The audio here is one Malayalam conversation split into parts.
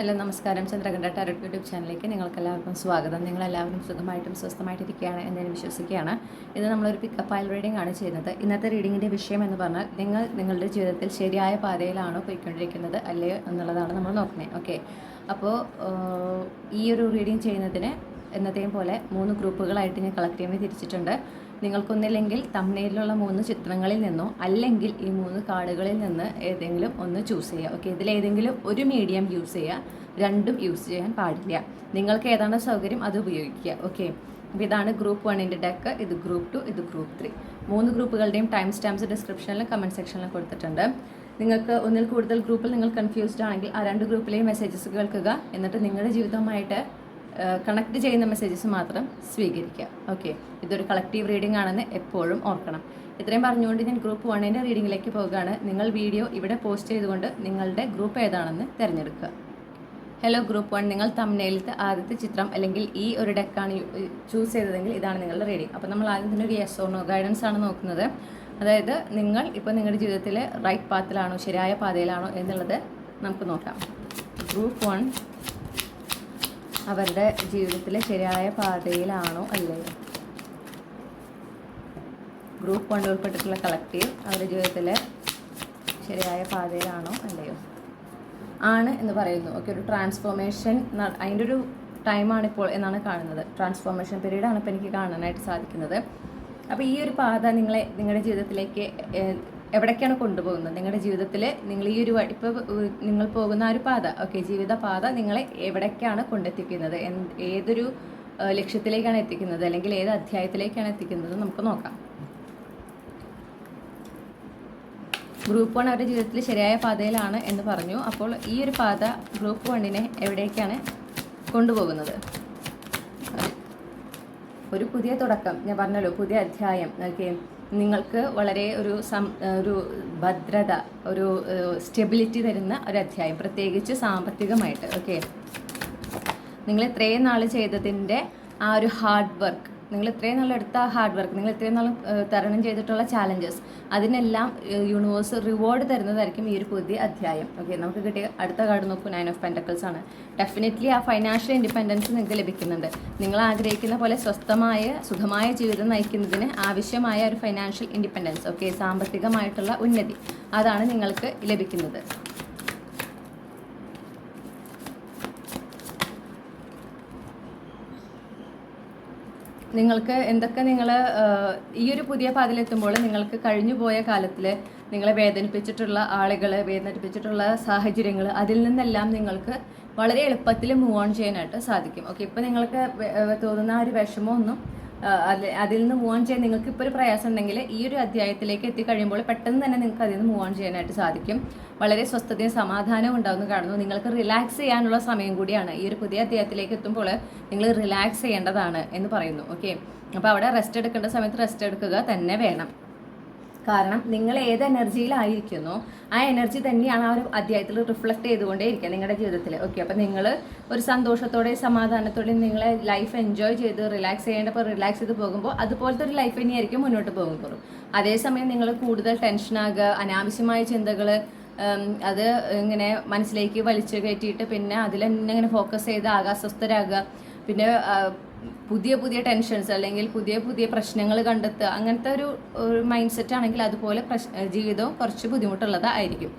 ഹലോ നമസ്കാരം. ചന്ദ്രകണ്ഠ ടാരറ്റ് യൂട്യൂബ് ചാനലിലേക്ക് നിങ്ങൾക്കെല്ലാവർക്കും സ്വാഗതം. നിങ്ങളെല്ലാവരും സുഖമായിട്ടും സ്വസ്ഥമായിട്ടിരിക്കുകയാണ് എന്ന് ഞാൻ വിശ്വസിക്കുകയാണ്. ഇത് നമ്മളൊരു പിക്കപ്പ് ആയിൽ റീഡിംഗ് ആണ് ചെയ്യുന്നത്. ഇന്നത്തെ റീഡിങ്ങിന്റെ വിഷയം എന്ന് പറഞ്ഞാൽ നിങ്ങൾ നിങ്ങളുടെ ജീവിതത്തിൽ ശരിയായ പാതയിലാണോ പോയിക്കൊണ്ടിരിക്കുന്നത് അല്ലയോ എന്നുള്ളതാണ് നമ്മൾ നോക്കുന്നത്. ഓക്കെ അപ്പോൾ ഈ ഒരു റീഡിംഗ് ചെയ്യുന്നതിന് എന്നത്തെയും പോലെ മൂന്ന് ഗ്രൂപ്പുകളായിട്ട് ഞാൻ കളക്ട് ചെയ്യുമ്പോൾ തിരിച്ചിട്ടുണ്ട്. നിങ്ങൾക്കൊന്നില്ലെങ്കിൽ തമ്മനയിലുള്ള മൂന്ന് ചിത്രങ്ങളിൽ നിന്നോ അല്ലെങ്കിൽ ഈ മൂന്ന് കാർഡുകളിൽ നിന്ന് ഏതെങ്കിലും ഒന്ന് ചൂസ് ചെയ്യുക. ഓക്കെ ഇതിലേതെങ്കിലും ഒരു മീഡിയം യൂസ് ചെയ്യുക രണ്ടും യൂസ് ചെയ്യാൻ പാടില്ല. നിങ്ങൾക്ക് ഏതാണ് സൗകര്യം അത് ഉപയോഗിക്കുക. ഓക്കെ അപ്പോൾ ഇതാണ് ഗ്രൂപ്പ് വണ്ണിന്റെ ഡെക്ക് ഇത് ഗ്രൂപ്പ് ടു ഇത് ഗ്രൂപ്പ് ത്രീ മൂന്ന് ഗ്രൂപ്പുകളുടെയും ടൈം സ്റ്റാമ്പ്സ് ഡിസ്ക്രിപ്ഷനിലും കമന്റ് സെക്ഷനിലും കൊടുത്തിട്ടുണ്ട്. നിങ്ങൾക്ക് ഒന്നിൽ കൂടുതൽ ഗ്രൂപ്പിൽ നിങ്ങൾ കൺഫ്യൂസ്ഡ് ആണെങ്കിൽ ആ രണ്ട് ഗ്രൂപ്പിലെയും മെസ്സേജസ് കേൾക്കുക. എന്നിട്ട് നിങ്ങളുടെ ജീവിതവുമായിട്ട് കണക്ട് ചെയ്യുന്ന മെസ്സേജസ് മാത്രം സ്വീകരിക്കുക. ഓക്കെ ഇതൊരു കളക്റ്റീവ് റീഡിംഗ് ആണെന്ന് എപ്പോഴും ഓർക്കണം. ഇത്രയും പറഞ്ഞുകൊണ്ട് ഞാൻ ഗ്രൂപ്പ് വണ്ണിന്റെ റീഡിങ്ങിലേക്ക് പോവുകയാണ്. നിങ്ങൾ വീഡിയോ ഇവിടെ പോസ്റ്റ് ചെയ്തുകൊണ്ട് നിങ്ങളുടെ ഗ്രൂപ്പ് ഏതാണെന്ന് തിരഞ്ഞെടുക്കുക. ഹലോ ഗ്രൂപ്പ് വൺ നിങ്ങൾ തമ്മിലത്തെ ആദ്യത്തെ ചിത്രം അല്ലെങ്കിൽ ഈ ഒരു ഡെക്കാണ് ചൂസ് ചെയ്തതെങ്കിൽ ഇതാണ് നിങ്ങളുടെ റീഡിംഗ് അപ്പോൾ നമ്മൾ ആദ്യം തന്നെ ഒരു യെസ് ഓർണോ ഗൈഡൻസ് ആണ് നോക്കുന്നത്. അതായത് നിങ്ങൾ ഇപ്പോൾ നിങ്ങളുടെ ജീവിതത്തിൽ റൈറ്റ് പാത്തിലാണോ ശരിയായ പാതയിലാണോ എന്നുള്ളത് നമുക്ക് നോക്കാം. ഗ്രൂപ്പ് വൺ അവരുടെ ജീവിതത്തിലെ ശരിയായ പാതയിലാണോ അല്ലയോ ഗ്രൂപ്പ് വൺ ഉൾപ്പെട്ടിട്ടുള്ള കളക്റ്റീവ് അവരുടെ ജീവിതത്തിലെ ശരിയായ പാതയിലാണോ അല്ലയോ? ആണ് എന്ന് പറയുന്നു. ഓക്കെ ഒരു ട്രാൻസ്ഫോർമേഷൻ അതിന്റെ ഒരു ടൈമാണ് ഇപ്പോൾ എന്നാണ് കാണുന്നത്. ട്രാൻസ്ഫോർമേഷൻ പീരീഡാണ് ഇപ്പോൾ എനിക്ക് കാണാനായിട്ട് സാധിക്കുന്നത്. അപ്പോൾ ഈ ഒരു പാത നിങ്ങളെ നിങ്ങളുടെ ജീവിതത്തിലേക്ക് എവിടേക്കാണ് കൊണ്ടുപോകുന്നത്? നിങ്ങളുടെ ജീവിതത്തിൽ നിങ്ങൾ ഈ ഒരു ഇപ്പോൾ നിങ്ങൾ പോകുന്ന ആ ഒരു പാത ഓക്കെ ജീവിത പാത നിങ്ങളെ എവിടേക്കാണ് കൊണ്ടെത്തിക്കുന്നത്? ഏതൊരു ലക്ഷ്യത്തിലേക്കാണ് എത്തിക്കുന്നത്? അല്ലെങ്കിൽ ഏത് അധ്യായത്തിലേക്കാണ് എത്തിക്കുന്നത്? നമുക്ക് നോക്കാം. ഗ്രൂപ്പ് വൺ അവരുടെ ജീവിതത്തിൽ ശരിയായ പാതയിലാണ് എന്ന് പറഞ്ഞു. അപ്പോൾ ഈ ഒരു പാത ഗ്രൂപ്പ് വണ്ണിനെ എവിടേക്കാണ് കൊണ്ടുപോകുന്നത്? ഒരു പുതിയ തുടക്കം. ഞാൻ പറഞ്ഞല്ലോ പുതിയ അധ്യായം. ഓക്കെ. നിങ്ങൾക്ക് വളരെ ഒരു സം ഒരു ഭദ്രത ഒരു സ്റ്റെബിലിറ്റി തരുന്ന ഒരു അധ്യായം പ്രത്യേകിച്ച് സാമ്പത്തികമായിട്ട്. ഓക്കെ നിങ്ങൾ ഇത്രയും നാൾ ചെയ്തതിന്റെ ആ ഒരു ഹാർഡ് വർക്ക് നിങ്ങൾ ഇത്രയും നല്ല എടുത്ത ഹാർഡ് വർക്ക് നിങ്ങൾ ഇത്രയും നല്ല തരണം ചെയ്തിട്ടുള്ള ചാലഞ്ചസ് അതിനെല്ലാം യൂണിവേഴ്സ് റിവാർഡ് തരുന്നതായിരിക്കും ഈ ഒരു പുതിയ അധ്യായം. ഓക്കെ നമുക്ക് കിട്ടിയ അടുത്ത കാർഡ് നോക്കൂ നയൻ ഓഫ് പെന്റക്കിൾസ് ആണ്. ഡെഫിനറ്റ്ലി ആ ഫൈനാൻഷ്യൽ ഇൻഡിപെൻഡൻസ് നിങ്ങൾക്ക് ലഭിക്കുന്നുണ്ട്. നിങ്ങൾ ആഗ്രഹിക്കുന്ന പോലെ സ്വസ്ഥമായ സുഖമായ ജീവിതം നയിക്കുന്നതിന് ആവശ്യമായ ഒരു ഫൈനാൻഷ്യൽ ഇൻഡിപെൻഡൻസ് ഓക്കെ സാമ്പത്തികമായിട്ടുള്ള ഉന്നതി അതാണ് നിങ്ങൾക്ക് ലഭിക്കുന്നത്. നിങ്ങൾക്ക് എന്തൊക്കെ നിങ്ങൾ ഈ ഒരു പുതിയ പാതിലെത്തുമ്പോൾ നിങ്ങൾക്ക് കഴിഞ്ഞു പോയ കാലത്തിൽ നിങ്ങളെ വേദനിപ്പിച്ചിട്ടുള്ള ആളുകൾ വേദനിപ്പിച്ചിട്ടുള്ള സാഹചര്യങ്ങൾ അതിൽ നിന്നെല്ലാം നിങ്ങൾക്ക് വളരെ എളുപ്പത്തിൽ മൂവ് ഓൺ ചെയ്യാനായിട്ട് സാധിക്കും. ഓക്കെ ഇപ്പം നിങ്ങൾക്ക് തോന്നുന്ന ആ ഒരു വിഷമമൊന്നും അതിൽ നിന്ന് മൂവ് ഓൺ ചെയ്യാൻ നിങ്ങൾക്ക് ഇപ്പോൾ ഒരു പ്രയാസം ഉണ്ടെങ്കിൽ ഈ ഒരു അധ്യായത്തിലേക്ക് എത്തിക്കഴിയുമ്പോൾ പെട്ടെന്ന് തന്നെ നിങ്ങൾക്ക് അതിൽ നിന്ന് മൂവ് ഓൺ ചെയ്യാനായിട്ട് സാധിക്കും. വളരെ സ്വസ്ഥതയും സമാധാനവും ഉണ്ടാവുന്നു കാണുന്നു നിങ്ങൾക്ക് റിലാക്സ് ചെയ്യാനുള്ള സമയം കൂടിയാണ്. ഈ ഒരു പുതിയ അധ്യായത്തിലേക്ക് എത്തുമ്പോൾ നിങ്ങൾ റിലാക്സ് ചെയ്യേണ്ടതാണ് എന്ന് പറയുന്നു. ഓക്കെ അപ്പോൾ അവിടെ റെസ്റ്റ് എടുക്കേണ്ട സമയത്ത് റെസ്റ്റ് എടുക്കുക തന്നെ വേണം. കാരണം നിങ്ങൾ ഏത് എനർജിയിലായിരിക്കുന്നു ആ എനർജി തന്നെയാണ് ആ ഒരു അധ്യായത്തിൽ റിഫ്ലക്ട് ചെയ്തുകൊണ്ടേ ഇരിക്കുക നിങ്ങളുടെ ജീവിതത്തിൽ. ഓക്കെ അപ്പം നിങ്ങൾ ഒരു സന്തോഷത്തോടെ സമാധാനത്തോടെ നിങ്ങളെ ലൈഫ് എൻജോയ് ചെയ്ത് റിലാക്സ് ചെയ്യേണ്ടപ്പോൾ റിലാക്സ് ചെയ്ത് പോകുമ്പോൾ അതുപോലത്തെ ഒരു ലൈഫ് തന്നെയായിരിക്കും മുന്നോട്ട് പോകുമ്പോൾ. അതേസമയം നിങ്ങൾ കൂടുതൽ ടെൻഷനാകുക അനാവശ്യമായ ചിന്തകൾ അത് ഇങ്ങനെ മനസ്സിലേക്ക് വലിച്ചു കയറ്റിയിട്ട് പിന്നെ അതിൽ ഇങ്ങനെ ഫോക്കസ് ചെയ്ത് ആകാശസ്ഥരാകുക പിന്നെ പുതിയ പുതിയ ടെൻഷൻസ് അല്ലെങ്കിൽ പുതിയ പുതിയ പ്രശ്നങ്ങൾ കണ്ടെത്തുക അങ്ങനത്തെ ഒരു മൈൻഡ് സെറ്റ് ആണെങ്കിൽ അതുപോലെ ജീവിതവും കുറച്ച് ബുദ്ധിമുട്ടുള്ളതായിരിക്കും.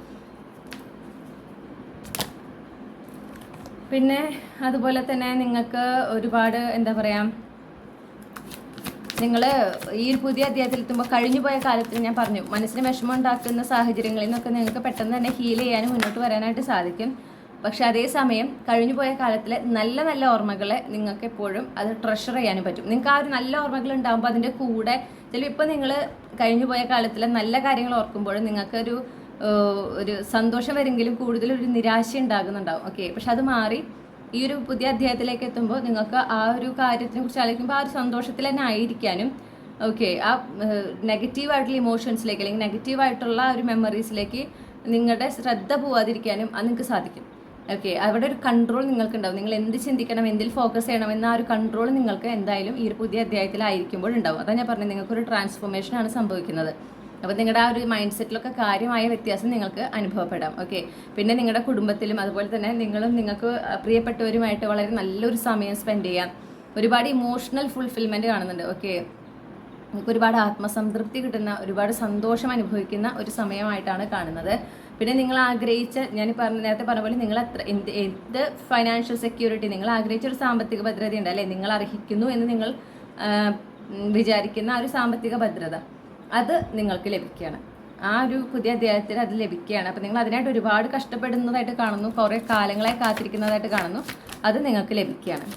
പിന്നെ അതുപോലെ തന്നെ നിങ്ങൾക്ക് ഒരുപാട് എന്താ പറയുക നിങ്ങൾ ഈ ഒരു പുതിയ അധ്യായത്തിൽ എത്തുമ്പോൾ കഴിഞ്ഞു പോയ കാലത്തിൽ ഞാൻ പറഞ്ഞു മനസ്സിന് വിഷമം ഉണ്ടാക്കുന്ന സാഹചര്യങ്ങളിൽ നിന്നൊക്കെ നിങ്ങൾക്ക് പെട്ടെന്ന് തന്നെ ഹീൽ ചെയ്യാനും മുന്നോട്ട് വരാനായിട്ട് സാധിക്കും. പക്ഷെ അതേസമയം കഴിഞ്ഞു പോയ കാലത്തിലെ നല്ല നല്ല ഓർമ്മകളെ നിങ്ങൾക്ക് എപ്പോഴും അത് ട്രഷർ ചെയ്യാനും പറ്റും. നിങ്ങൾക്ക് ആ ഒരു നല്ല ഓർമ്മകൾ ഉണ്ടാകുമ്പോൾ അതിന്റെ കൂടെ ചിലപ്പോൾ ഇപ്പോൾ നിങ്ങൾ കഴിഞ്ഞു പോയ കാലത്തിലെ നല്ല കാര്യങ്ങൾ ഓർക്കുമ്പോൾ നിങ്ങൾക്കൊരു ഒരു സന്തോഷം വരെങ്കിലും കൂടുതൽ ഒരു നിരാശ ഉണ്ടാകുന്നുണ്ടാവും. ഓക്കെ പക്ഷെ അത് മാറി ഈ ഒരു പുതിയ അധ്യായത്തിലേക്ക് എത്തുമ്പോൾ നിങ്ങൾക്ക് ആ ഒരു കാര്യത്തിനെ കുറിച്ച് ആലോചിക്കുമ്പോൾ ആ ഒരു സന്തോഷത്തിൽ തന്നെ ആയിരിക്കാനും ഓക്കെ ആ നെഗറ്റീവായിട്ടുള്ള ഇമോഷൻസിലേക്ക് അല്ലെങ്കിൽ നെഗറ്റീവായിട്ടുള്ള ഒരു മെമ്മറീസിലേക്ക് നിങ്ങളുടെ ശ്രദ്ധ പോവാതിരിക്കാനും അത് നിങ്ങൾക്ക് സാധിക്കും. ഓക്കെ അവിടെ ഒരു കൺട്രോൾ നിങ്ങൾക്ക് ഉണ്ടാവും നിങ്ങൾ എന്ത് ചിന്തിക്കണം എന്തിൽ ഫോക്കസ് ചെയ്യണം എന്ന ആ ഒരു കൺട്രോൾ നിങ്ങൾക്ക് എന്തായാലും ഈ ഒരു പുതിയ അധ്യായത്തിലായിരിക്കുമ്പോൾ ഉണ്ടാവും. അതാണ് ഞാൻ പറഞ്ഞത് ട്രാൻസ്ഫോർമേഷൻ ആണ് സംഭവിക്കുന്നത്. അപ്പോൾ നിങ്ങളുടെ ആ ഒരു മൈൻഡ് സെറ്റിലൊക്കെ കാര്യമായ വ്യത്യാസം നിങ്ങൾക്ക് അനുഭവപ്പെടാം. ഓക്കെ പിന്നെ നിങ്ങളുടെ കുടുംബത്തിലും അതുപോലെ തന്നെ നിങ്ങളും നിങ്ങൾക്ക് പ്രിയപ്പെട്ടവരുമായിട്ട് വളരെ നല്ലൊരു സമയം സ്പെൻഡ് ചെയ്യാം. ഒരുപാട് ഇമോഷണൽ ഫുൾഫിൽമെന്റ് കാണുന്നുണ്ട്. ഓക്കെ നിങ്ങൾക്ക് ഒരുപാട് ആത്മസംതൃപ്തി കിട്ടുന്ന ഒരുപാട് സന്തോഷം അനുഭവിക്കുന്ന ഒരു സമയമായിട്ടാണ് കാണുന്നത്. പിന്നെ നിങ്ങൾ ആഗ്രഹിച്ച ഞാൻ പറഞ്ഞ നേരത്തെ പറഞ്ഞ പോലെ നിങ്ങൾ എത്ര എന്ത് എന്ത് ഫൈനാൻഷ്യൽ സെക്യൂരിറ്റി നിങ്ങൾ ആഗ്രഹിച്ച ഒരു സാമ്പത്തിക ഭദ്രത ഉണ്ട് അല്ലേ? നിങ്ങൾ അർഹിക്കുന്നു എന്ന് നിങ്ങൾ വിചാരിക്കുന്ന ആ ഒരു സാമ്പത്തിക ഭദ്രത അത് നിങ്ങൾക്ക് ലഭിക്കുകയാണ്. ആ ഒരു പുതിയ അദ്ദേഹത്തിന് അത് ലഭിക്കുകയാണ്. അപ്പം നിങ്ങൾ അതിനായിട്ട് ഒരുപാട് കഷ്ടപ്പെടുന്നതായിട്ട് കാണുന്നു കുറേ കാലങ്ങളായി കാത്തിരിക്കുന്നതായിട്ട് കാണുന്നു അത് നിങ്ങൾക്ക് ലഭിക്കുകയാണ്.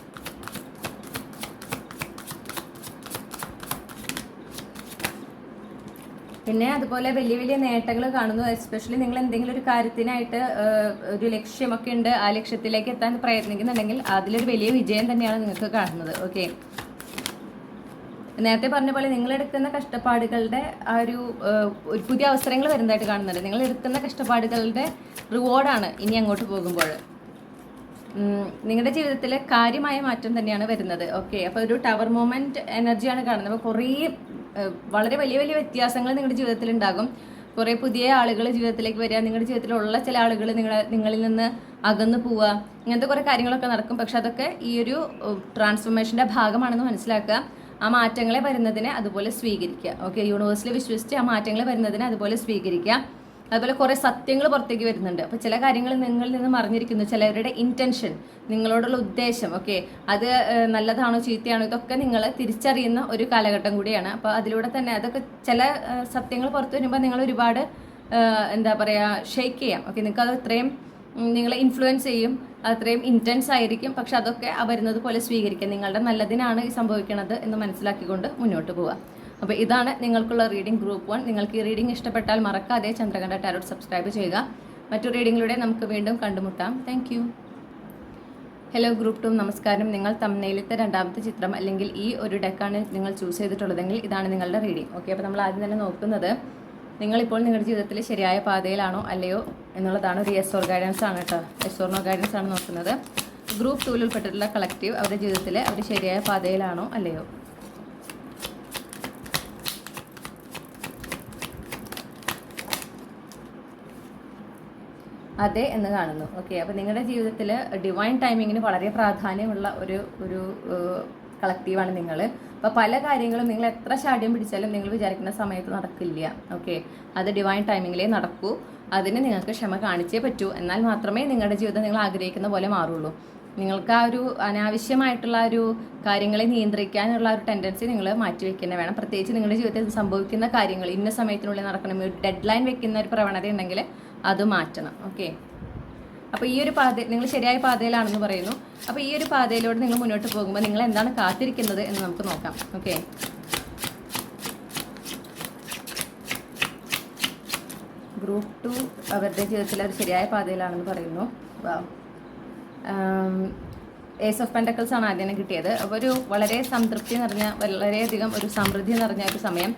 പിന്നെ അതുപോലെ വലിയ വലിയ നേട്ടങ്ങൾ കാണുന്നു. എസ്പെഷ്യലി നിങ്ങൾ എന്തെങ്കിലും ഒരു കാര്യത്തിനായിട്ട് ഒരു ലക്ഷ്യമൊക്കെ ഉണ്ട് ആ ലക്ഷ്യത്തിലേക്ക് എത്താൻ പ്രയത്നിക്കുന്നുണ്ടെങ്കിൽ അതിലൊരു വലിയ വിജയം തന്നെയാണ് നിങ്ങൾക്ക് കാണുന്നത്. ഓക്കെ നേരത്തെ പറഞ്ഞ പോലെ നിങ്ങൾ എടുക്കുന്ന കഷ്ടപ്പാടുകളുടെ ആ ഒരു പുതിയ അവസരങ്ങൾ വരുന്നതായിട്ട് കാണുന്നുണ്ട്. നിങ്ങൾ എടുക്കുന്ന കഷ്ടപ്പാടുകളുടെ റിവാർഡാണ് ഇനി അങ്ങോട്ട് പോകുമ്പോൾ. നിങ്ങളുടെ ജീവിതത്തിൽ കാര്യമായ മാറ്റം തന്നെയാണ് വരുന്നത്. ഓക്കെ അപ്പോൾ ഒരു ടവർ മൂമെന്റ് എനർജിയാണ് കാണുന്നത്. അപ്പോൾ കുറേ വളരെ വലിയ വലിയ വ്യത്യാസങ്ങൾ നിങ്ങളുടെ ജീവിതത്തിൽ ഉണ്ടാകും. കുറേ പുതിയ ആളുകൾ ജീവിതത്തിലേക്ക് വരിക നിങ്ങളുടെ ജീവിതത്തിലുള്ള ചില ആളുകൾ നിങ്ങളെ നിങ്ങളിൽ നിന്ന് അകന്നു പോവുക ഇങ്ങനത്തെ കുറേ കാര്യങ്ങളൊക്കെ നടക്കും. പക്ഷെ അതൊക്കെ ഈ ഒരു ട്രാൻസ്ഫോർമേഷന്റെ ഭാഗമാണെന്ന് മനസ്സിലാക്കുക. ആ മാറ്റങ്ങളെ വരുന്നതിനെ അതുപോലെ സ്വീകരിക്കുക. ഓക്കെ യൂണിവേഴ്സിൽ വിശ്വസിച്ച് ആ മാറ്റങ്ങളെ വരുന്നതിനെ അതുപോലെ സ്വീകരിക്കുക. അതുപോലെ കുറേ സത്യങ്ങൾ പുറത്തേക്ക് വരുന്നുണ്ട്. അപ്പോൾ ചില കാര്യങ്ങൾ നിങ്ങളിൽ നിന്ന് മറിഞ്ഞിരിക്കുന്നു. ചിലവരുടെ ഇന്റൻഷൻ നിങ്ങളോടുള്ള ഉദ്ദേശം ഓക്കെ അത് നല്ലതാണോ ചീത്തയാണോ? ഇതൊക്കെ നിങ്ങൾ തിരിച്ചറിയുന്ന ഒരു കാലഘട്ടം കൂടിയാണ്. അപ്പോൾ അതിലൂടെ തന്നെ അതൊക്കെ ചില സത്യങ്ങൾ പുറത്തു വരുമ്പോൾ നിങ്ങൾ ഒരുപാട് എന്താ പറയാ ഷെയ്ക്ക് ചെയ്യാം. ഓക്കെ നിങ്ങൾക്ക് അത് ഇത്രയും നിങ്ങളെ ഇൻഫ്ലുവൻസ് ചെയ്യും. അത്രയും ഇന്റൻസ് ആയിരിക്കും. പക്ഷെ അതൊക്കെ വരുന്നത് പോലെ സ്വീകരിക്കുക നിങ്ങളുടെ നല്ലതിനാണ് ഈ സംഭവിക്കുന്നത് എന്ന് മനസ്സിലാക്കിക്കൊണ്ട് മുന്നോട്ട് പോവുക അപ്പോൾ ഇതാണ് നിങ്ങൾക്കുള്ള റീഡിംഗ് ഗ്രൂപ്പ് വൺ നിങ്ങൾക്ക് ഈ റീഡിംഗ് ഇഷ്ടപ്പെട്ടാൽ മറക്കാതെ ചന്ദ്രകണ്ഠ ടാരോട്ട് സബ്സ്ക്രൈബ് ചെയ്യുക. മറ്റു റീഡിങ്ങിലൂടെ നമുക്ക് വീണ്ടും കണ്ടുമുട്ടാം. താങ്ക് ഹലോ ഗ്രൂപ്പ് ടു നമസ്കാരം. നിങ്ങൾ തമ്മനയിലത്തെ രണ്ടാമത്തെ ചിത്രം അല്ലെങ്കിൽ ഈ ഒരു ഡെക്കാണ് നിങ്ങൾ ചൂസ് ചെയ്തിട്ടുള്ളതെങ്കിൽ ഇതാണ് നിങ്ങളുടെ റീഡിംഗ് ഓക്കെ അപ്പോൾ നമ്മൾ ആദ്യം തന്നെ നോക്കുന്നത് നിങ്ങളിപ്പോൾ നിങ്ങളുടെ ജീവിതത്തിൽ ശരിയായ പാതയിലാണോ അല്ലയോ എന്നുള്ളതാണ് ഒരു എസ് ഓർ ഗൈഡൻസ് ആണ് കേട്ടോ. എസ് ഓർ നോ ഗൈഡൻസ് ആണ് നോക്കുന്നത്. ഗ്രൂപ്പ് ടൂവിൽ ഉൾപ്പെട്ടിട്ടുള്ള കളക്റ്റീവ് അവരുടെ ജീവിതത്തിൽ അവർ ശരിയായ പാതയിലാണോ അല്ലയോ? അതെ എന്ന് കാണുന്നു. ഓക്കെ അപ്പോൾ നിങ്ങളുടെ ജീവിതത്തിൽ ഡിവൈൻ ടൈമിങ്ങിന് വളരെ പ്രാധാന്യമുള്ള ഒരു ഒരു കളക്റ്റീവാണ് നിങ്ങൾ അപ്പോൾ പല കാര്യങ്ങളും നിങ്ങൾ എത്ര ശാഠ്യം പിടിച്ചാലും നിങ്ങൾ വിചാരിക്കുന്ന സമയത്ത് നടക്കില്ല. ഓക്കെ അത് ഡിവൈൻ ടൈമിങ്ങിലേ നടക്കൂ. അതിന് നിങ്ങൾക്ക് ക്ഷമ കാണിച്ചേ പറ്റൂ. എന്നാൽ മാത്രമേ നിങ്ങളുടെ ജീവിതം നിങ്ങൾ ആഗ്രഹിക്കുന്ന പോലെ മാറുള്ളൂ. നിങ്ങൾക്ക് ആ ഒരു അനാവശ്യമായിട്ടുള്ള ഒരു കാര്യങ്ങളെ നിയന്ത്രിക്കാനുള്ള ഒരു ടെൻഡൻസി നിങ്ങൾ മാറ്റിവെക്കുന്നത് വേണം. പ്രത്യേകിച്ച് നിങ്ങളുടെ ജീവിതത്തിൽ സംഭവിക്കുന്ന കാര്യങ്ങൾ ഇന്ന സമയത്തിനുള്ളിൽ നടക്കണം ഡെഡ് ലൈൻ വെക്കുന്ന ഒരു പ്രവണത ഉണ്ടെങ്കിൽ അത് മാറ്റണം ഓക്കെ അപ്പോൾ ഈ ഒരു പാത നിങ്ങൾ ശരിയായ പാതയിലാണെന്ന് പറയുന്നു. അപ്പോൾ ഈ ഒരു പാതയിലൂടെ നിങ്ങൾ മുന്നോട്ട് പോകുമ്പോൾ നിങ്ങൾ എന്താണ് കാത്തിരിക്കുന്നത് എന്ന് നമുക്ക് നോക്കാം ഓക്കെ ഗ്രൂപ്പ് ടു അവരുടെ ജീവിതത്തിൽ ഒരു ശരിയായ പാതയിലാണെന്ന് പറയുന്നു. വാവ് ഏസ് ഓഫ് പെൻഡക്കൽസ് ആണ് ആദ്യം കിട്ടിയത്. അപ്പോൾ ഒരു വളരെ സംതൃപ്തി നിറഞ്ഞ വളരെയധികം ഒരു സമൃദ്ധി നിറഞ്ഞ ഒരു സമയം.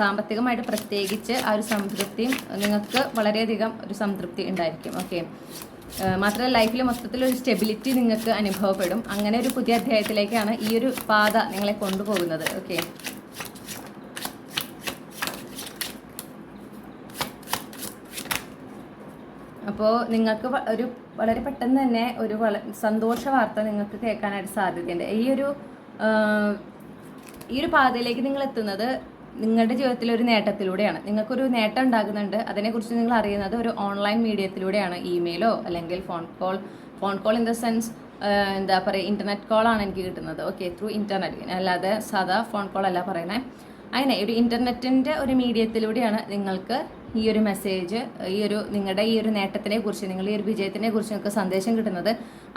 സാമ്പത്തികമായിട്ട് പ്രത്യേകിച്ച് ആ ഒരു സംതൃപ്തിയും നിങ്ങൾക്ക് വളരെയധികം ഒരു സംതൃപ്തി ഉണ്ടായിരിക്കും. ഓക്കെ മാത്രമല്ല ലൈഫിൽ മൊത്തത്തിൽ ഒരു സ്റ്റെബിലിറ്റി നിങ്ങൾക്ക് അനുഭവപ്പെടും. അങ്ങനെ ഒരു പുതിയ അധ്യായത്തിലേക്കാണ് ഈ ഒരു പാത നിങ്ങളെ കൊണ്ടുപോകുന്നത്. ഓക്കെ അപ്പോൾ നിങ്ങൾക്ക് ഒരു വളരെ പെട്ടെന്ന് തന്നെ ഒരു സന്തോഷ വാർത്ത നിങ്ങൾക്ക് കേൾക്കാനായിട്ട് സാധ്യതയുണ്ട് ഈ ഒരു ഈ ഒരു പാതയിലേക്ക് നിങ്ങൾ എത്തുന്നത് നിങ്ങളുടെ ജീവിതത്തിലെ ഒരു നേട്ടത്തിലൂടെയാണ്. നിങ്ങൾക്കൊരു നേട്ടം ഉണ്ടാകുന്നുണ്ട്. അതിനെക്കുറിച്ച് നിങ്ങൾ അറിയുന്നത് ഒരു ഓൺലൈൻ മീഡിയത്തിലൂടെയാണ്. ഇമെയിലോ അല്ലെങ്കിൽ phone call phone call in the sense എന്താ പറയുക ഇന്റർനെറ്റ് കോളാണ് എനിക്ക് കിട്ടുന്നത്. Okay through internet. അല്ലാതെ സാധാ ഫോൺ കോൾ അല്ല പറയുന്നത് അങ്ങനെ ഒരു ഇന്റർനെറ്റിന്റെ ഒരു മീഡിയത്തിലൂടെയാണ് നിങ്ങൾക്ക് ഈ ഒരു മെസ്സേജ് ഈ ഒരു നിങ്ങളുടെ ഈ ഒരു നേട്ടത്തിനെ കുറിച്ച് നിങ്ങൾ ഈ ഒരു വിജയത്തിനെ കുറിച്ചും ഒക്കെ സന്ദേശം കിട്ടുന്നത്.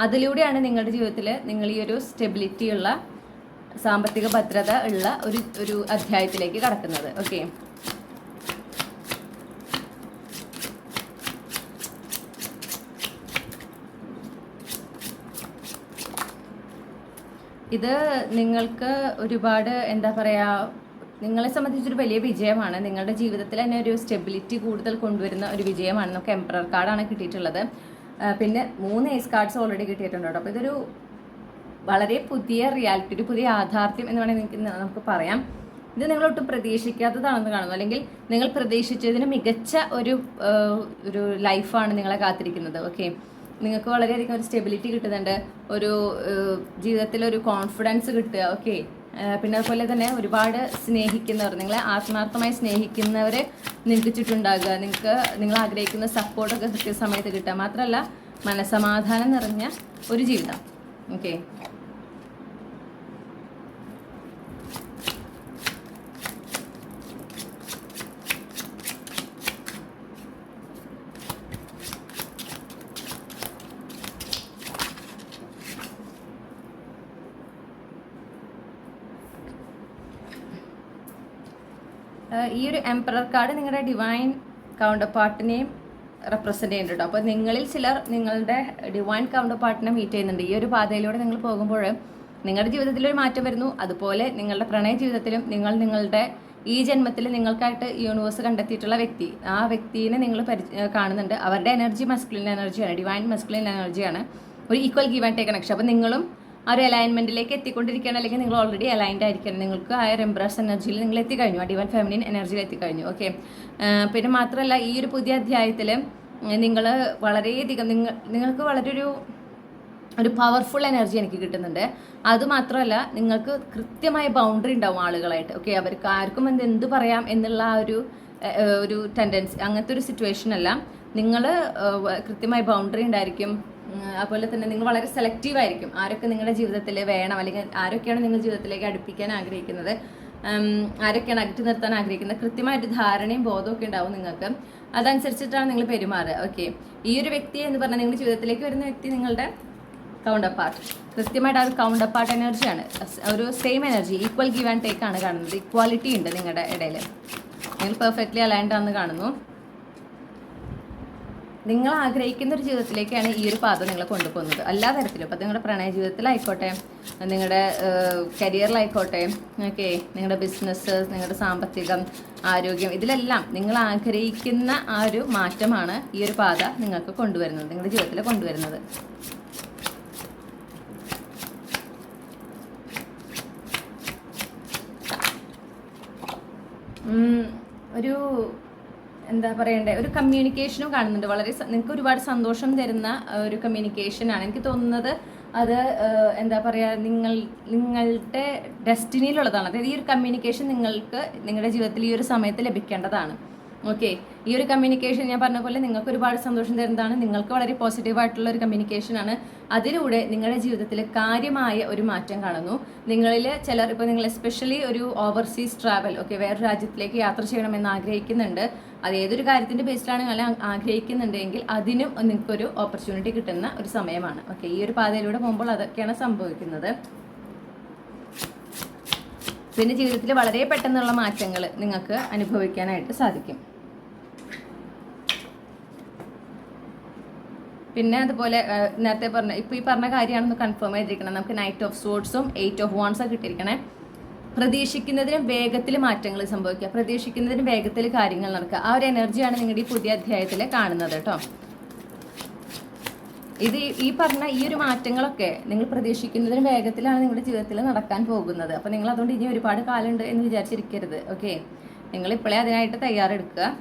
അതിലൂടെയാണ് നിങ്ങളുടെ ജീവിതത്തിൽ നിങ്ങൾ ഈ ഒരു സ്റ്റെബിലിറ്റി ഉള്ള സാമ്പത്തിക ഭദ്രത ഉള്ള ഒരു ഒരു അധ്യായത്തിലേക്ക് കടക്കുന്നത്. ഓക്കെ ഇത് നിങ്ങൾക്ക് ഒരുപാട് എന്താ പറയുക നിങ്ങളെ സംബന്ധിച്ചൊരു വലിയ വിജയമാണ്. നിങ്ങളുടെ ജീവിതത്തിൽ തന്നെ ഒരു സ്റ്റെബിലിറ്റി കൂടുതൽ കൊണ്ടുവരുന്ന ഒരു വിജയമാണ് നമുക്ക് എംപ്രർ കാർഡാണ് കിട്ടിയിട്ടുള്ളത്. പിന്നെ മൂന്ന് ഏസ് കാർഡ്സ് ഓൾറെഡി കിട്ടിയിട്ടുണ്ട് കേട്ടോ. അപ്പോൾ ഇതൊരു വളരെ പുതിയ റിയാലിറ്റി ഒരു പുതിയ യാഥാർത്ഥ്യം എന്ന് വേണമെങ്കിൽ നമുക്ക് പറയാം. ഇത് നിങ്ങൾ ഒട്ടും പ്രതീക്ഷിക്കാത്തതാണെന്ന് കാണുന്നു. അല്ലെങ്കിൽ നിങ്ങൾ പ്രതീക്ഷിച്ചതിന് മികച്ച ഒരു ഒരു ലൈഫാണ് നിങ്ങളെ കാത്തിരിക്കുന്നത്. ഓക്കെ നിങ്ങൾക്ക് വളരെയധികം ഒരു സ്റ്റെബിലിറ്റി കിട്ടുന്നുണ്ട്. ഒരു ജീവിതത്തിൽ ഒരു കോൺഫിഡൻസ് കിട്ടുക. ഓക്കെ പിന്നെ അതുപോലെ തന്നെ ഒരുപാട് സ്നേഹിക്കുന്നവർ നിങ്ങളെ ആത്മാർത്ഥമായി സ്നേഹിക്കുന്നവർ നിങ്ങൾക്ക് ചുറ്റുണ്ടാകുക നിങ്ങൾക്ക് നിങ്ങൾ ആഗ്രഹിക്കുന്ന സപ്പോർട്ടൊക്കെ കൃത്യസമയത്ത് കിട്ടുക. മാത്രമല്ല മനസമാധാനം നിറഞ്ഞ ഒരു ജീവിതം. ഓക്കെ ഈ ഒരു എംപറർ കാർഡ് നിങ്ങളുടെ ഡിവൈൻ കൗണ്ടർ പാർട്ടിനെയും റെപ്രസെന്റ് ചെയ്യുന്നുണ്ട് അപ്പോൾ നിങ്ങളിൽ ചിലർ നിങ്ങളുടെ ഡിവൈൻ കൗണ്ടർ പാർട്ടിനെ മീറ്റ് ചെയ്യുന്നുണ്ട്. ഈ ഒരു പാതയിലൂടെ നിങ്ങൾ പോകുമ്പോൾ നിങ്ങളുടെ ജീവിതത്തിൽ ഒരു മാറ്റം വരുന്നു. അതുപോലെ നിങ്ങളുടെ പ്രണയ ജീവിതത്തിലും നിങ്ങൾ നിങ്ങളുടെ ഈ ജന്മത്തിൽ നിങ്ങൾക്കായിട്ട് യൂണിവേഴ്സ് കണ്ടെത്തിയിട്ടുള്ള വ്യക്തി ആ വ്യക്തിയെ നിങ്ങൾ കാണുന്നുണ്ട്. അവരുടെ എനർജി മസ്കുലിൻ എനർജിയാണ് ഡിവൈൻ മസ്കുലിൻ എനർജിയാണ് ഒരു equal give and take connection അപ്പോൾ നിങ്ങളും ആ ഒരു അലൈൻമെന്റിലേക്ക് എത്തിക്കൊണ്ടിരിക്കുകയാണ്. അല്ലെങ്കിൽ നിങ്ങൾ ഓൾറെഡി അലൈൻഡ് ആയിരിക്കണം. നിങ്ങൾക്ക് ആ ഒരു എംബ്രാസ് എനർജിയിൽ നിങ്ങൾ എത്തിക്കഴിഞ്ഞു. ആ ഡിവൻ ഫെമിനിൻ എനർജിയിൽ എത്തിക്കഴിഞ്ഞു. ഓക്കെ പിന്നെ മാത്രമല്ല ഈ ഒരു പുതിയ അധ്യായത്തിൽ നിങ്ങൾ വളരെയധികം നിങ്ങൾ നിങ്ങൾക്ക് വളരെ ഒരു ഒരു പവർഫുൾ എനർജി എനിക്ക് കിട്ടുന്നുണ്ട്. അതുമാത്രമല്ല നിങ്ങൾക്ക് കൃത്യമായ ബൗണ്ടറി ഉണ്ടാവും ആളുകളായിട്ട്. ഓക്കെ അവർക്ക് ആർക്കും എന്ത് എന്ത് പറയാം എന്നുള്ള ആ ഒരു ഒരു ടെൻഡൻസി അങ്ങനത്തെ ഒരു സിറ്റുവേഷൻ അല്ല. നിങ്ങൾ കൃത്യമായ ബൗണ്ടറി ഉണ്ടായിരിക്കും. അതുപോലെ തന്നെ നിങ്ങൾ വളരെ സെലക്റ്റീവ് ആയിരിക്കും. ആരൊക്കെ നിങ്ങളുടെ ജീവിതത്തിൽ വേണം അല്ലെങ്കിൽ ആരൊക്കെയാണ് നിങ്ങൾ ജീവിതത്തിലേക്ക് അടുപ്പിക്കാൻ ആഗ്രഹിക്കുന്നത് ആരൊക്കെയാണ് അകറ്റി നിർത്താൻ ആഗ്രഹിക്കുന്നത് കൃത്യമായിട്ട് ധാരണയും ബോധമൊക്കെ ഉണ്ടാവും നിങ്ങൾക്ക്. അതനുസരിച്ചിട്ടാണ് നിങ്ങൾ പെരുമാറുക. ഓക്കെ ഈ ഒരു വ്യക്തി എന്ന് പറഞ്ഞാൽ നിങ്ങളുടെ ജീവിതത്തിലേക്ക് വരുന്ന വ്യക്തി നിങ്ങളുടെ കൗണ്ടർ പാർട്ട് കൃത്യമായിട്ട് ആ ഒരു കൗണ്ടർ പാർട്ട് എനർജിയാണ് ഒരു same energy equal give and take ആണ് കാണുന്നത്. ഇക്വാലിറ്റി ഉണ്ട് നിങ്ങളുടെ ഇടയിൽ നിങ്ങൾ പെർഫെക്റ്റ്ലി അലൈൻഡ് ആണെന്ന് കാണുന്നു. നിങ്ങൾ ആഗ്രഹിക്കുന്ന ഒരു ജീവിതത്തിലേക്കാണ് ഈ ഒരു പാത നിങ്ങളെ കൊണ്ടുപോകുന്നത്. എല്ലാ തരത്തിലും. അപ്പം നിങ്ങളുടെ പ്രണയ ജീവിതത്തിലായിക്കോട്ടെ നിങ്ങളുടെ കരിയറിലായിക്കോട്ടെ ഓക്കെ നിങ്ങളുടെ ബിസിനസ് നിങ്ങളുടെ സാമ്പത്തികം ആരോഗ്യം ഇതിലെല്ലാം നിങ്ങൾ ആഗ്രഹിക്കുന്ന ആ ഒരു മാറ്റമാണ് ഈ ഒരു പാത നിങ്ങൾക്ക് കൊണ്ടുവരുന്നത് നിങ്ങളുടെ ജീവിതത്തിൽ കൊണ്ടുവരുന്നത്. ഒരു എന്താ പറയണ്ടേ ഒരു കമ്മ്യൂണിക്കേഷനും കാണുന്നുണ്ട്. വളരെ നിങ്ങൾക്ക് ഒരുപാട് സന്തോഷം തരുന്ന ഒരു കമ്മ്യൂണിക്കേഷനാണ് എനിക്ക് തോന്നുന്നത് അത് എന്താ പറയുക നിങ്ങൾ നിങ്ങളുടെ ഡെസ്റ്റിനിയിലുള്ളതാണ് അതായത് ഈ ഒരു കമ്മ്യൂണിക്കേഷൻ നിങ്ങൾക്ക് നിങ്ങളുടെ ജീവിതത്തിൽ ഈ ഒരു സമയത്ത് ലഭിക്കേണ്ടതാണ്. ഓക്കെ ഈ ഒരു കമ്മ്യൂണിക്കേഷൻ ഞാൻ പറഞ്ഞ പോലെ നിങ്ങൾക്ക് ഒരുപാട് സന്തോഷം തരുന്നതാണ്. നിങ്ങൾക്ക് വളരെ പോസിറ്റീവ് ആയിട്ടുള്ള ഒരു കമ്മ്യൂണിക്കേഷൻ ആണ്. അതിലൂടെ നിങ്ങളുടെ ജീവിതത്തിൽ കാര്യമായ ഒരു മാറ്റം കാണുന്നു. നിങ്ങളിൽ ചിലർ ഇപ്പോൾ നിങ്ങൾ എസ്പെഷ്യലി ഒരു ഓവർസീസ് ട്രാവൽ ഓക്കെ വേറെ രാജ്യത്തിലേക്ക് യാത്ര ചെയ്യണമെന്ന് ആഗ്രഹിക്കുന്നുണ്ട്. അത് ഏതൊരു കാര്യത്തിന്റെ ബേസിലാണ് നിങ്ങൾ ആഗ്രഹിക്കുന്നുണ്ടെങ്കിൽ അതിനും നിങ്ങൾക്കൊരു ഓപ്പർച്യൂണിറ്റി കിട്ടുന്ന ഒരു സമയമാണ്. ഓക്കെ ഈ ഒരു പാതയിലൂടെ പോകുമ്പോൾ അതൊക്കെയാണ് സംഭവിക്കുന്നത്. പിന്നെ ജീവിതത്തിൽ വളരെ പെട്ടെന്നുള്ള മാറ്റങ്ങൾ നിങ്ങൾക്ക് അനുഭവിക്കാനായിട്ട് സാധിക്കും. പിന്നെ അതുപോലെ നേരത്തെ പറഞ്ഞ ഇപ്പോൾ ഈ പറഞ്ഞ കാര്യമാണെന്ന് കൺഫേം ചെയ്തിരിക്കണം. നമുക്ക് നൈറ്റ് ഓഫ് സോഡ്സും എയ്റ്റ് ഓഫ് വാൺസും കിട്ടിയിരിക്കണേ. പ്രതീക്ഷിക്കുന്നതിനും വേഗത്തിൽ മാറ്റങ്ങൾ സംഭവിക്കുക. പ്രതീക്ഷിക്കുന്നതിനും വേഗത്തിൽ കാര്യങ്ങൾ നടക്കുക. ആ ഒരു എനർജിയാണ് നിങ്ങളുടെ ഈ പുതിയ അധ്യായത്തിൽ കാണുന്നത് കേട്ടോ. ഇത് ഈ- പറഞ്ഞ ഈ ഒരു മാറ്റങ്ങളൊക്കെ നിങ്ങൾ പ്രതീക്ഷിക്കുന്നതിന് വേഗത്തിലാണ് നിങ്ങളുടെ ജീവിതത്തിൽ നടക്കാൻ പോകുന്നത്. അപ്പോൾ നിങ്ങൾ അതുകൊണ്ട് ഇനി ഒരുപാട് കാലമുണ്ട് എന്ന് വിചാരിച്ചിരിക്കരുത്. ഓക്കെ? നിങ്ങൾ ഇപ്പോഴേ അതിനായിട്ട് തയ്യാറെടുക്കുക.